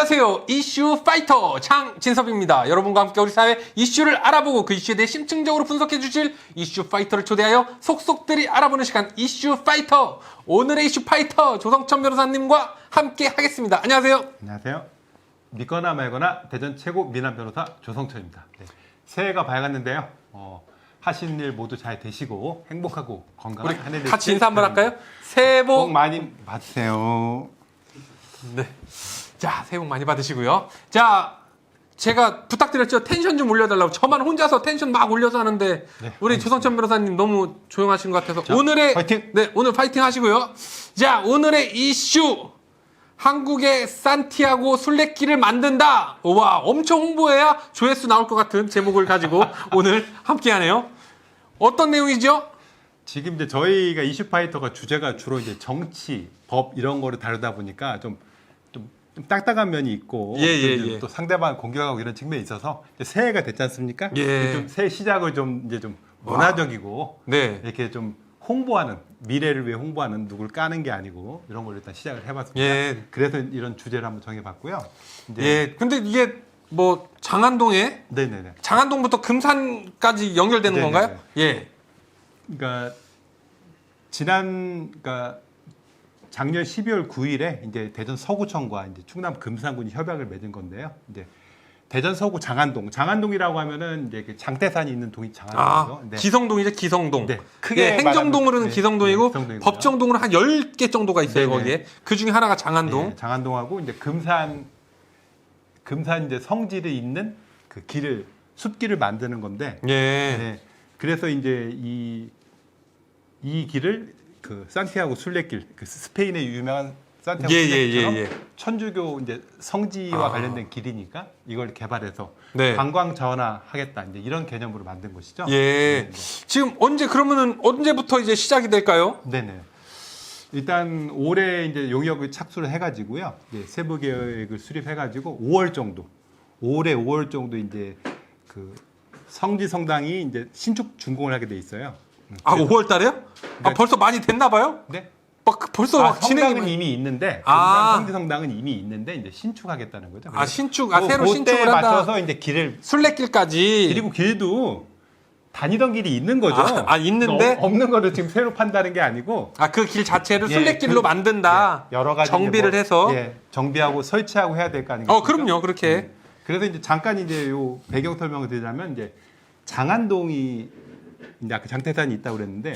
안녕하세요. 이슈 파이터 장진섭입니다. 여러분과 함께 우리 사회 이슈를 알아보고 그 이슈에 대해 심층적으로 분석해 주실 이슈 파이터를 초대하여 속속들이 알아보는 시간 이슈 파이터. 오늘의 이슈 파이터 조성천 변호사님과 함께 하겠습니다. 안녕하세요. 안녕하세요. 믿거나 말거나 대전 최고 미남 변호사 조성철입니다. 네. 새해가 밝았는데요. 어, 하시는 일 모두 잘 되시고 행복하고 건강한 한 해 되시길 같이 인사 한번. 할까요? 새해 복 복 많이 받으세요. 네. 자, 새해 복 많이 받으시고요. 자, 제가 부탁드렸죠. 텐션 좀 올려달라고. 저만 혼자서 텐션 막 올려서 하는데 네, 우리 조성천 변호사님 너무 조용하신 것 같아서 자, 오늘의 파이팅! 네 오늘 파이팅 하시고요. 자, 오늘의 이슈 한국의 산티아고 순례길을 만든다. 와, 엄청 홍보해야 조회수 나올 것 같은 제목을 가지고 오늘 함께하네요. 어떤 내용이죠? 지금 이제 저희가 이슈파이터가 주제가 주로 이제 정치, 법 이런 거를 다루다 보니까 좀, 좀, 좀 딱딱한 면이 있고 예, 예, 또, 예. 또 상대방 공격하고 이런 측면이 있어서 이제 새해가 됐지 않습니까? 예. 좀 새해 시작을 좀 이제 좀 문화적이고 네. 이렇게 좀 홍보하는 미래를 위해 홍보하는 누굴 까는 게 아니고 이런 걸 일단 시작을 해봤습니다. 예. 그래서 이런 주제를 한번 정해봤고요. 이제 예. 근데 이게 뭐 장안동에 네네네. 장안동부터 금산까지 연결되는 네네네. 건가요? 예. 그러니까 지난 그러니까 작년 12월 9일에 이제 대전 서구청과 이제 충남 금산군이 협약을 맺은 건데요. 이제 대전 서구 장안동, 장안동이라고 하면은 이제 그 장태산이 있는 동이 아, 장안동이죠. 네. 기성동이죠, 기성동. 네, 크게 예, 행정동으로는 네, 기성동이고 네. 법정동으로 한 10개 정도가 있어요, 네네. 거기에. 그 중에 하나가 장안동. 네, 장안동하고 이제 금산 금산 이제 성지를 잇는 그 길을 숲길을 만드는 건데 예. 네. 그래서 이제 이, 이 길을 그 산티아고 순례길, 그 스페인의 유명한 산티아고 예, 예, 순례길처럼 예, 예. 천주교 이제 성지와 아. 관련된 길이니까 이걸 개발해서 네. 관광 전화하겠다 이제 이런 개념으로 만든 것이죠. 예. 지금 언제 그러면은 언제부터 이제 시작이 될까요? 네, 네. 일단 올해 이제 용역을 착수를 해가지고요. 이제 세부 계획을 수립해가지고 5월 정도, 올해 5월 정도 이제 그 성지 성당이 이제 신축 준공을 하게 돼 있어요. 음, 아, 그래서- 5월 달에요? 아, 네. 벌써 많이 됐나 봐요? 네. 막 그- 벌써 아, 막 진행이 성당은 이미 있는데 아. 성지 성당은 이미 있는데 이제 신축하겠다는 거죠. 아, 신축, 아, 그- 새로 신축을 한다. 맞춰서 이제 길을 순례길까지. 그리고 길도 다니던 길이 있는 거죠. 아, 아, 있는데? 어, 없는 거를 지금 새로 판다는 게 아니고 아, 그 길 자체를 예, 순례길로 그- 만든다. 예, 여러 가지 정비를 이제 해서. 예, 정비하고 설치하고 해야 될 거 아니겠습니까? 어, 그럼요. 그렇게. 음. 그래서 이제 잠깐 이제 요 배경 설명을 드리자면 이제 장안동이 이제 아까 장태산이 있다고 그랬는데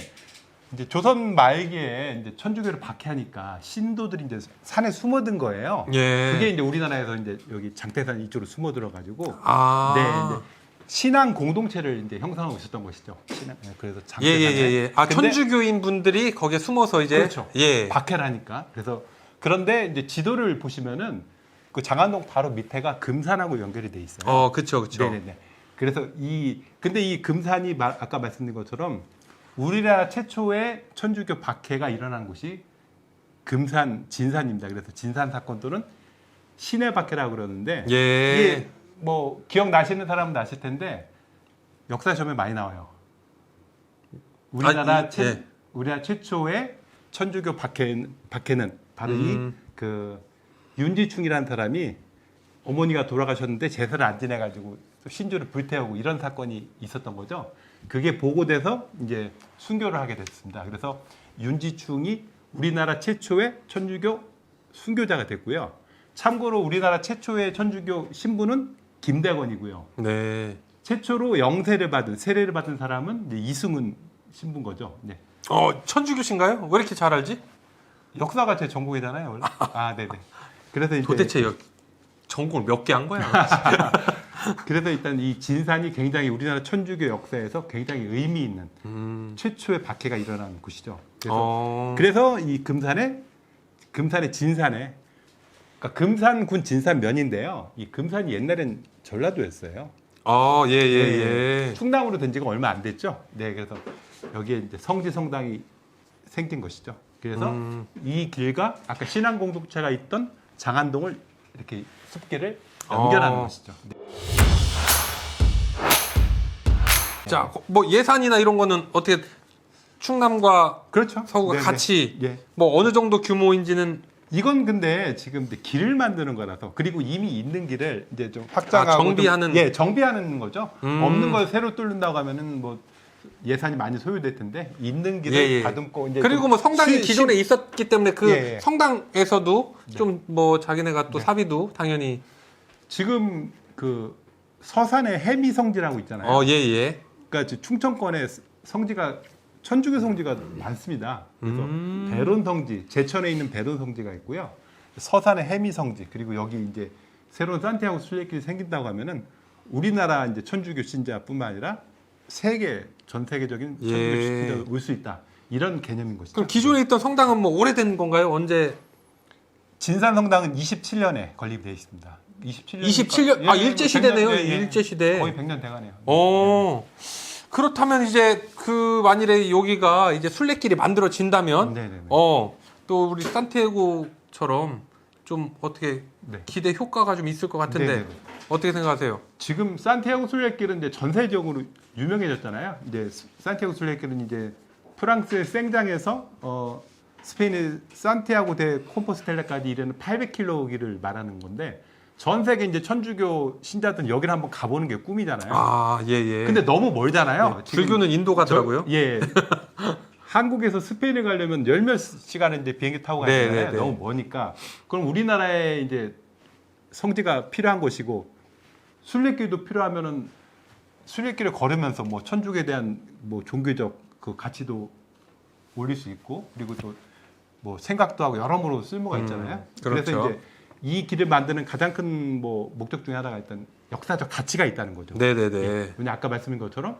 이제 조선 말기에 이제 천주교를 박해하니까 신도들이 이제 산에 숨어든 거예요. 예. 그게 이제 우리나라에서 이제 여기 장태산 이쪽으로 숨어들어 가지고 아. 네, 이제 신앙 공동체를 이제 형성하고 있었던 것이죠. 신앙, 네, 그래서 예, 예, 장태산에. 예, 예. 아, 근데 천주교인 분들이 거기에 숨어서 이제. 그렇죠. 예. 박해를 하니까. 그래서 그런데 이제 지도를 보시면은 그 장안동 바로 밑에가 금산하고 연결이 돼 있어요. 어, 그쵸, 그쵸. 네네네. 그래서 이 근데 이 금산이 마- 아까 말씀드린 것처럼 우리나라 최초의 천주교 박해가 일어난 곳이 금산 진산입니다. 그래서 진산 사건 또는 신의 박해라고 그러는데 예. 이게 뭐 기억 나시는 사람은 아실 텐데 역사 시험에 많이 나와요. 우리나라 아, 이- 최 예. 우리나라 최초의 천주교 박해 박해는 바로 음. 이그 윤지충이라는 사람이 어머니가 돌아가셨는데 제사를 안 지내가지고 또 신주를 불태우고 이런 사건이 있었던 거죠. 그게 보고돼서 이제 순교를 하게 됐습니다. 그래서 윤지충이 우리나라 최초의 천주교 순교자가 됐고요. 참고로 우리나라 최초의 천주교 신부는 김대건이고요. 네. 최초로 영세를 받은 세례를 받은 사람은 이승훈 신부인 거죠. 네. 어, 천주교신가요? 왜 이렇게 잘 알지? 역사가 제 전공이잖아요, 원래. 아, 네네. 그래서 이제 도대체 여- 전공을 몇 개 한 거야? 그래서 일단 이 진산이 굉장히 우리나라 천주교 역사에서 굉장히 의미 있는 음. 최초의 박해가 일어난 곳이죠. 그래서 어. 그래서 이 금산에 금산의 진산에 그러니까 금산군 진산면인데요. 이 금산이 옛날엔 전라도였어요. 어, 예, 예, 네, 예. 충남으로 된 지가 얼마 안 됐죠. 네, 그래서 여기에 이제 성지 성당이 생긴 것이죠. 그래서 음. 이 길과 아까 신앙 공동체가 있던 장안동을 이렇게 숲길을 연결하는 어. 것이죠. 네. 자, 뭐 예산이나 이런 거는 어떻게 충남과 그렇죠. 서구가 네네. 같이 예. 뭐 어느 정도 규모인지는 이건 근데 지금 이제 길을 만드는 거라서 그리고 이미 있는 길을 이제 좀 확장하고 아, 정비하는? 좀, 예 정비하는 거죠. 음. 없는 걸 새로 뚫는다고 하면은 뭐 예산이 많이 소요될 텐데 있는 길을 예, 예. 다듬고 이제 그리고 좀뭐 성당이 시- 기존에 있었기 때문에 그 예, 네. 예. 성당에서도 좀뭐 자기네가 또 사비도 당연히 지금 그 서산에 해미 성지라고 있잖아요. 어 예 예. 그러니까 충청권에 성지가 천주교 성지가 많습니다. 그래서 음. 배론 성지, 제천에 있는 배론 성지가 있고요. 서산에 해미 성지, 그리고 여기 이제 새로운 산티아고 순례길이 생긴다고 하면은 우리나라 이제 천주교 신자뿐만 아니라 세계 전 세계적인 천주교 예. 신자가 올 수 있다. 이런 개념인 것이죠. 그럼 기존에 있던 성당은 뭐 오래된 건가요? 언제? 진산 성당은 27년에 건립되어 있습니다. 27년. 27년? 아, 일제 시대네요. 일제 시대. 거의 100년 돼가네요. 어. 그렇다면 이제 그 만일에 여기가 이제 순례길이 만들어진다면 네네네. 어, 또 우리 산티아고처럼 좀 어떻게 네. 기대 효과가 좀 있을 것 같은데 네네네. 어떻게 생각하세요? 지금 산티아고 순례길은 이제 전세적으로 유명해졌잖아요. 이제 스- 산티아고 순례길은 이제 프랑스의 생장에서 어 스페인의 산티아고 대 콤포스텔라까지 이르는 800km 길을 말하는 건데 전 세계 이제 천주교 신자들은 여기를 한번 가보는 게 꿈이잖아요. 아, 예, 예. 근데 너무 멀잖아요. 예, 불교는 인도 가더라고요. 저- 예. 한국에서 스페인을 가려면 열 몇 시간을 이제 비행기 타고 네, 가잖아요. 네, 네. 너무 머니까. 그럼 우리나라에 이제 성지가 필요한 곳이고 순례길도 필요하면은 순례길을 걸으면서 뭐 천주교에 대한 뭐 종교적 그 가치도 올릴 수 있고 그리고 또 뭐 생각도 하고 여러모로 쓸모가 음, 있잖아요. 그렇죠. 그래서 이제 이 길을 만드는 가장 큰 뭐 목적 중에 하나가 일단 역사적 가치가 있다는 거죠. 네, 네, 네. 왜냐 아까 말씀인 것처럼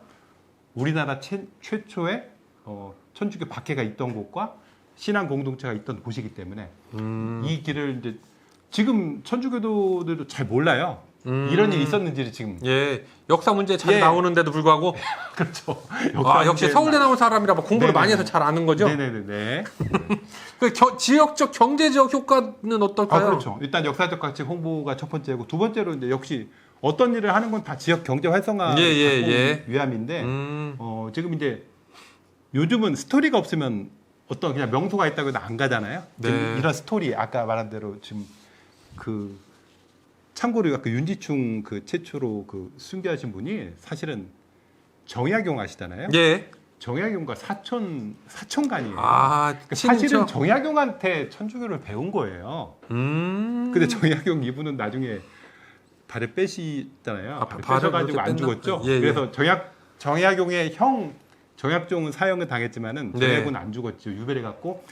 우리나라 최, 최초의 어, 천주교 박해가 있던 곳과 신앙 공동체가 있던 곳이기 때문에 음. 이 길을 이제 지금 천주교도들도 잘 몰라요. 음. 이런 일이 있었는지를 지금 예. 역사 문제 잘 예. 나오는데도 불구하고 그렇죠. 아, 역시 서울대 나온 사람이라 뭐 공부를 네네네. 많이 해서 잘 아는 거죠. 네네네. 그 겨- 지역적 경제적 효과는 아 어떨까요? 그렇죠. 일단 역사적 가치 홍보가 첫 번째고 두 번째로 이제 역시 어떤 일을 하는 건 다 지역 경제 활성화 예, 예, 예. 위함인데 음. 어, 지금 이제 요즘은 스토리가 없으면 어떤 그냥 명소가 있다고 해도 안 가잖아요. 지금 네. 이런 스토리 아까 말한 대로 지금 그 참고로 아까 윤지충 그 최초로 그 순교하신 분이 사실은 정약용 아시잖아요. 예. 정약용과 사촌 사촌간이에요. 아, 그러니까 사실은. 정약용한테 천주교를 배운 거예요. 음. 근데 정약용 이분은 나중에 발을 빼시잖아요. 아, 발을 발을 빼셔가지고 안? 죽었죠. 예, 예. 그래서 정약 정약용의 형 정약종은 사형을 당했지만은 네. 정약은 안 죽었죠. 유배를 갖고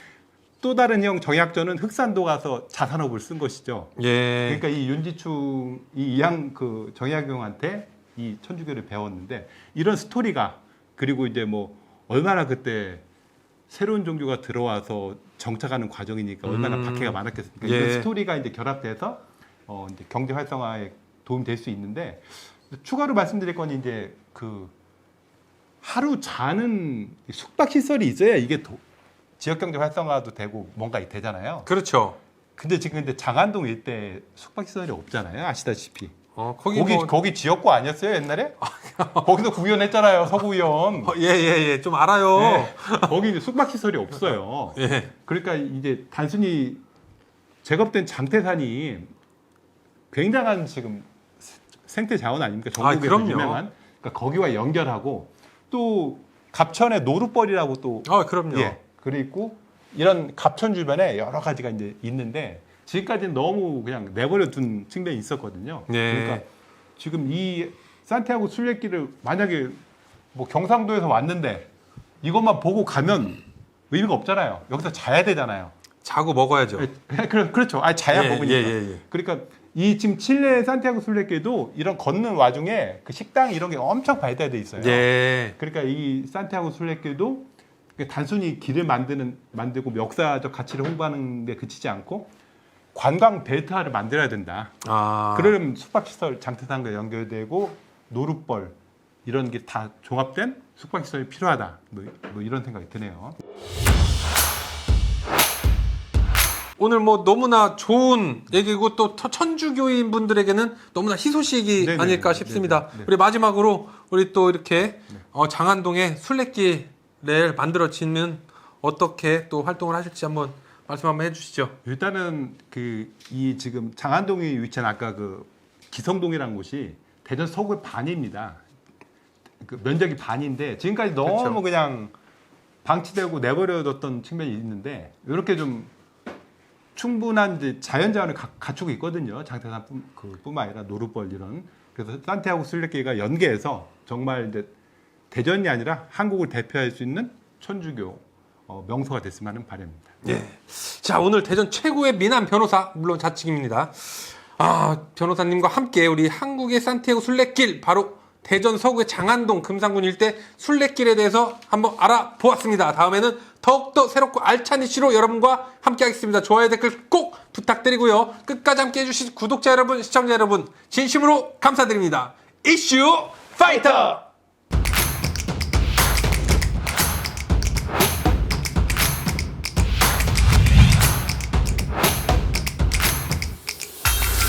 또 다른 형 정약전은 흑산도 가서 자산업을 쓴 것이죠. 예. 그러니까 이 윤지충 이 이양 그 정약용한테 이 천주교를 배웠는데 이런 스토리가 그리고 이제 뭐 얼마나 그때 새로운 종교가 들어와서 정착하는 과정이니까 얼마나 음. 박해가 많았겠습니까? 예. 이런 스토리가 이제 결합돼서 어 이제 경제 활성화에 도움 될 수 있는데 추가로 말씀드릴 건 이제 그 하루 자는 숙박 시설이 있어야 이게 도- 지역 경제 활성화도 되고 뭔가 되잖아요. 그렇죠. 근데 지금 근데 장안동 일대 숙박 시설이 없잖아요. 아시다시피. 어, 거기, 거기 뭐 거기 지역구 아니었어요 옛날에? 거기서 구현했잖아요 서구현. 어, 예, 예, 예. 좀 알아요. 네. 거기 이제 숙박 시설이 없어요. 예. 그러니까 이제 단순히 제겁된 장태산이 굉장한 지금 생태 자원 아닙니까? 아, 전국에서 그럼요. 유명한. 그러니까 거기와 연결하고 또 갑천에 노루벌이라고 또 아, 그럼요. 예. 그리고 이런 갑천 주변에 여러 가지가 이제 있는데 지금까지는 너무 그냥 내버려 둔 측면이 있었거든요. 네. 그러니까 지금 이 산티아고 순례길을 만약에 뭐 경상도에서 왔는데 이것만 보고 가면 의미가 없잖아요. 여기서 자야 되잖아요. 자고 먹어야죠. 예, 그래, 그렇죠. 아, 자야 예, 먹으니까. 예, 예, 예. 그러니까 이 지금 칠레 산티아고 순례길도 이런 걷는 와중에 그 식당 이런 게 엄청 발달돼 있어요. 예. 그러니까 이 산티아고 순례길도 단순히 길을 만드는 만들고 역사적 가치를 홍보하는 데 그치지 않고 관광 델타를 만들어야 된다. 아. 그러면 숙박시설 장태산과 연결되고 노룻벌 이런 게 다 종합된 숙박시설이 필요하다. 뭐, 뭐 이런 생각이 드네요. 오늘 뭐 너무나 좋은 얘기고 또 터- 천주교인 분들에게는 너무나 희소식이 네네네. 아닐까 싶습니다. 네네. 네. 우리 마지막으로 우리 또 이렇게 어, 장안동에 순례길 을 만들어 지는 어떻게 또 활동을 하실지 한번 말씀 한번 해주시죠. 일단은 그 이 지금 장안동이 위치한 아까 그 기성동이라는 곳이 대전 서구의 반입니다. 그 면적이 반인데 지금까지 너무 그렇죠. 그냥 방치되고 내버려뒀던 측면이 있는데 이렇게 좀 충분한 이제 자연 자원을 가- 갖추고 있거든요. 장태산 뿐, 그 뿐만 아니라 노루벌 이런 그래서 산티아고 순례길과 연계해서 정말 이제 대전이 아니라 한국을 대표할 수 있는 천주교 어, 명소가 됐으면 하는 바람입니다. 예. 자, 오늘 대전 최고의 미남 변호사, 물론 자칭입니다. 아, 변호사님과 함께 우리 한국의 산티아고 순례길, 바로 대전 서구의 장안동 금산군 일대 순례길에 대해서 한번 알아보았습니다. 다음에는 더욱더 새롭고 알찬 이슈로 여러분과 함께 하겠습니다. 좋아요, 댓글 꼭 부탁드리고요. 끝까지 함께 해주신 구독자 여러분, 시청자 여러분, 진심으로 감사드립니다. 이슈 파이터!